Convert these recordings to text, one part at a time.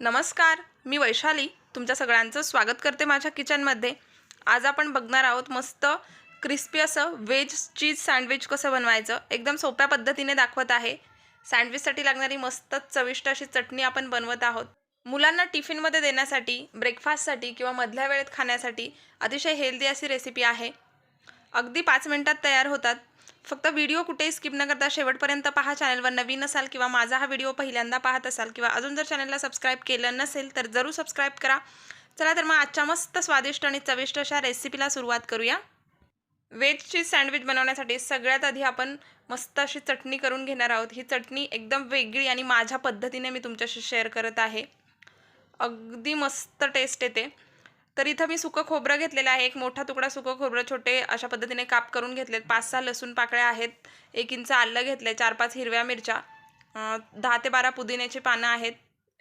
नमस्कार मी वैशाली. तुमच्या सगळ्यांचं स्वागत करते माझ्या किचनमध्ये. आज आपण बघणार आहोत मस्त क्रिस्पी असं व्हेज चीज सँडविच कसं बनवायचं. एकदम सोप्या पद्धतीने दाखवत आहे. सँडविचसाठी लागणारी मस्त चविष्ट अशी चटणी आपण बनवत आहोत. मुलांना टिफिनमध्ये देण्यासाठी ब्रेकफास्टसाठी किंवा मधल्या वेळेत खाण्यासाठी अतिशय हेल्दी अशी रेसिपी आहे. अगदी पाच मिनटात तयार होतात. फक्त व्हिडिओ कुठेही स्किप न करता शेवटपर्यंत पहा चॅनलवर नवीन असाल किंवा माझा हा व्हिडिओ पहिल्यांदा पाहत असाल किंवा अजून जर चॅनलला सबस्क्राईब केलं नसेल तर जरूर सबस्क्राईब करा. चला तर मग आजच्या मस्त स्वादिष्ट आणि चविष्ट अशा रेसिपीला सुरुवात करूया. व्हेज चीज सँडविच बनवण्यासाठी सगळ्यात आधी आपण मस्त अशी चटणी करून घेणार आहोत. ही चटणी एकदम वेगळी आणि माझ्या पद्धतीने मी तुमच्याशी शेअर करत आहे. अगदी मस्त टेस्ट येते. तर इथं मी सुकं खोबरं घेतलेलं आहे. एक मोठा तुकडा सुकं खोबरं छोटे अशा पद्धतीने काप करून घेतलेत. पाच सहा लसूण पाकळ्या आहेत. एक इंच आलं घेतलं आहे चार पाच हिरव्या मिरच्या दहा ते बारा पुदिन्याची पानं आहेत.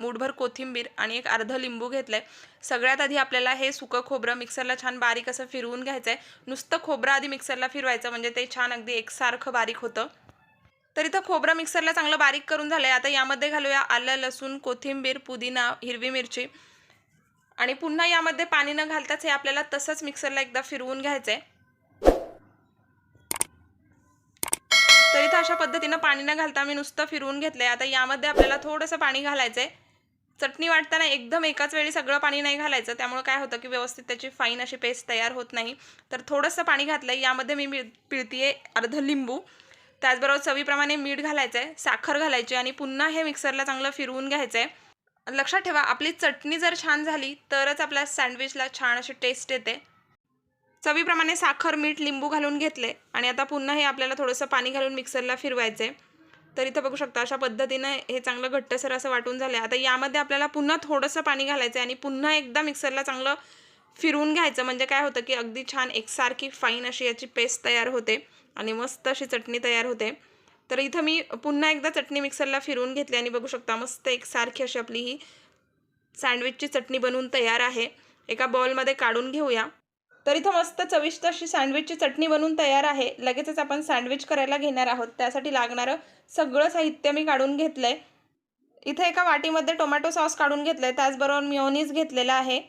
मूठभर कोथिंबीर आणि एक अर्ध लिंबू घेतलं आहे सगळ्यात आधी आपल्याला हे सुकं खोबरं मिक्सरला छान बारीक असं फिरवून घ्यायचं आहे नुसतं खोबरं आधी मिक्सरला फिरवायचं म्हणजे ते छान अगदी एकसारखं बारीक होतं. तर इथं खोबरं मिक्सरला चांगलं बारीक करून झालं आहे आता यामध्ये घालूया आलं लसूण कोथिंबीर पुदिना हिरवी मिरची. आणि पुन्हा यामध्ये पाणी न घालताच हे आपल्याला तसंच मिक्सरला एकदा फिरवून घ्यायचं आहे तर इथं अशा पद्धतीनं पाणी न घालता मी नुसतं फिरवून घेतलं आहे आता यामध्ये आपल्याला थोडंसं पाणी घालायचं आहे चटणी वाटताना एकदम एकाच वेळी सगळं पाणी नाही घालायचं. त्यामुळे काय होतं की व्यवस्थित त्याची फाईन अशी पेस्ट तयार होत नाही. तर थोडंसं पाणी घातलं आहे यामध्ये मी मिळ पिळतीये अर्ध लिंबू. त्याचबरोबर चवीप्रमाणे मीठ घालायचं आहे साखर घालायची आणि पुन्हा हे मिक्सरला चांगलं फिरवून घ्यायचं आहे लक्षात ठेवा आपली चटणी जर छान झाली तरच आपल्या सँडविचला छान अशी टेस्ट येते. चवीप्रमाणे साखर मीठ लिंबू घालून घेतले आणि आता पुन्हा हे आपल्याला थोडंसं पाणी घालून मिक्सरला फिरवायचे तर इथं बघू शकता अशा पद्धतीनं हे चांगलं घट्टसर असं वाटून झालं आता यामध्ये आपल्याला पुन्हा थोडंसं पाणी घालायचं आहे आणि पुन्हा एकदा मिक्सरला चांगलं फिरवून घ्यायचं. म्हणजे काय होतं की अगदी छान एकसारखी फाईन अशी याची पेस्ट तयार होते आणि मस्त अशी चटणी तयार होते. तर इथं मी पुन्हा एकदा चटणी मिक्सरला फिरवून घेतली आणि बघू शकता मस्त एकसारखी अशी आपली ही सँडविचची चटणी बनवून तयार आहे. एका बॉलमध्ये काढून घेऊया. तर इथं मस्त चविष्ट अशी सँडविचची चटणी बनवून तयार आहे. लगेचच आपण सँडविच करायला घेणार आहोत. त्यासाठी लागणारं सगळं साहित्य मी काढून घेतलं आहे इथे एका वाटीमध्ये टोमॅटो सॉस काढून घेतलं आहे त्याचबरोबर मिओनीज घेतलेला आहे.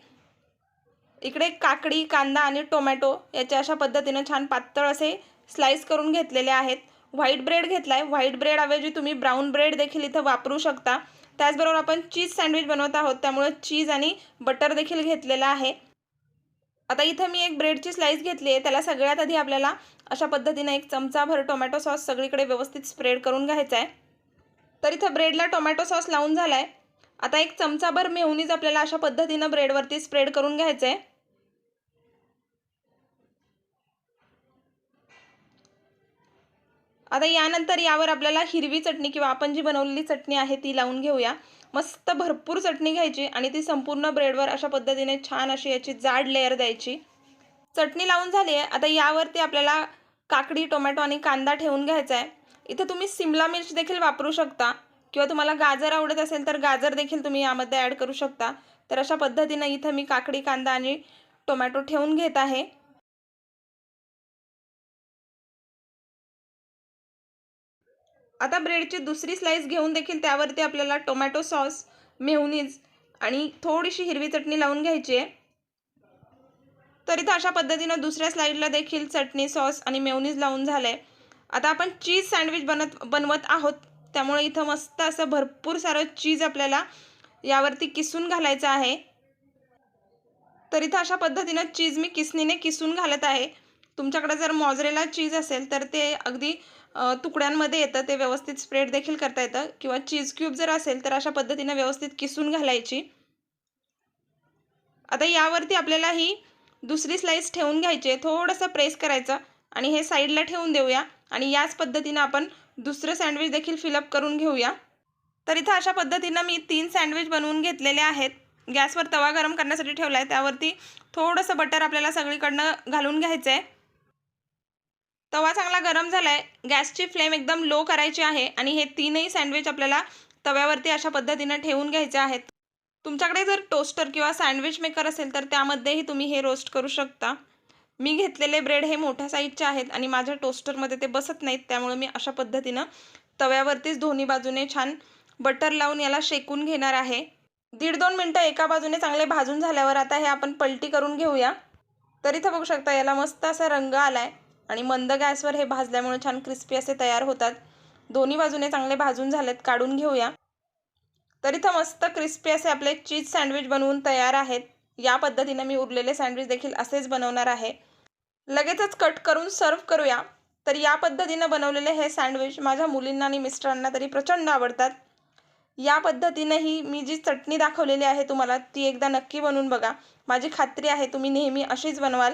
इकडे काकडी कांदा आणि टोमॅटो याच्या अशा पद्धतीनं छान पातळ असे स्लाईस करून घेतलेले आहेत. व्हाईट ब्रेड घेतला आहे व्हाईट ब्रेडऐवजी तुम्ही ब्राऊन ब्रेड देखील इथं वापरू शकता. त्याचबरोबर आपण चीज सँडविच बनवत आहोत. त्यामुळे चीज आणि बटर देखील घेतलेलं आहे. आता इथं मी एक ब्रेडची स्लाईस घेतली आहे. त्याला सगळ्यात आधी आपल्याला अशा पद्धतीनं एक चमचाभर टोमॅटो सॉस सगळीकडे व्यवस्थित स्प्रेड करून घ्यायचा आहे तर इथं ब्रेडला टोमॅटो सॉस लावून झाला आहे आता एक चमचाभर मेहुनीज आपल्याला अशा पद्धतीनं ब्रेडवरती स्प्रेड करून घ्यायचं आहे आता यानंतर यावर आपल्याला हिरवी चटणी किंवा आपण जी बनवलेली चटणी आहे ती लावून घेऊया. मस्त भरपूर चटणी घ्यायची आणि ती संपूर्ण ब्रेडवर अशा पद्धतीने छान अशी याची जाड लेअर द्यायची. चटणी लावून झाली आहे. आता यावरती आपल्याला काकडी टोमॅटो आणि कांदा ठेवून घ्यायचा आहे. इथं तुम्ही सिमला मिर्च देखील वापरू शकता. किंवा तुम्हाला गाजर आवडत असेल तर गाजर देखील तुम्ही यामध्ये ॲड करू शकता. तर अशा पद्धतीनं इथं मी काकडी कांदा आणि टोमॅटो ठेवून घेत आहे. आता ब्रेडची दुसरी स्लाईस घेऊन देखील त्यावरती आपल्याला टोमॅटो सॉस मेहुनीज आणि थोडीशी हिरवी चटणी लावून घ्यायची आहे. तर इथं अशा पद्धतीनं दुसऱ्या स्लाईडला देखील चटणी सॉस आणि मेवनीज लावून झालं आहे आता आपण चीज सँडविच बनत बनवत आहोत. त्यामुळे इथं मस्त असं भरपूर सारं चीज आपल्याला यावरती किसून घालायचं आहे. तर इथं अशा पद्धतीनं चीज मी किसनीने किसून घालत आहे. तुमच्याकडे जर मॉजरेला चीज असेल तर ते अगदी तुकड्यांमध्ये येतं ते व्यवस्थित स्प्रेड देखील करता येतं. किंवा चीज क्यूब जर असेल तर अशा पद्धतीनं व्यवस्थित किसून घालायची. आता यावरती आपल्याला ही दुसरी स्लाईस ठेवून घ्यायची आहे. थोडंसं प्रेस करायचं आणि हे साईडला ठेवून देऊया. आणि याच पद्धतीनं आपण दुसरं सँडविच देखील फिलअप करून घेऊया. तर इथं अशा पद्धतीनं मी तीन सँडविच बनवून घेतलेले आहेत. गॅसवर तवा गरम करण्यासाठी ठेवला आहे त्यावरती थोडंसं बटर आपल्याला सगळीकडनं घालून घ्यायचं आहे तवा चांगला गरम झाला आहे गॅसची फ्लेम एकदम लो करायची आहे आणि हे तीनही सँडविच आपल्याला तव्यावरती अशा पद्धतीनं ठेवून घ्यायचे आहेत. तुमच्याकडे जर टोस्टर किंवा सँडविच मेकर असेल तर त्यामध्येही तुम्ही हे रोस्ट करू शकता. मी घेतलेले ब्रेड हे मोठ्या साईजचे आहेत आणि माझ्या टोस्टरमध्ये ते बसत नाहीत त्यामुळे मी अशा पद्धतीनं तव्यावरतीच दोन्ही बाजूने छान बटर लावून याला शेकून घेणार आहे. दीड दोन मिनटं एका बाजूने चांगले भाजून झाल्यावर आता हे आपण पलटी करून घेऊया. तर इथं बघू शकता याला मस्त असा रंग आला आहे आणि मंद गॅसवर हे भाजल्यामुळे छान क्रिस्पी असे तयार होतात. दोन्ही बाजूने चांगले भाजून झालेत काढून घेऊया. तर इथं मस्त क्रिस्पी असे आपले चीज सँडविच बनवून तयार आहेत. या पद्धतीने मी उरलेले सँडविच देखील असेच बनवणार आहे. लगेचच कट करून सर्व करूया. तर या पद्धतीनं बनवलेले हे सँडविच माझ्या मुलींना आणि मिस्टरांना तरी प्रचंड आवडतात. या पद्धतीनंही मी जी चटणी दाखवलेली आहे तुम्हाला ती एकदा नक्की बनवून बघा. माझी खात्री आहे तुम्ही नेहमी अशीच बनवाल.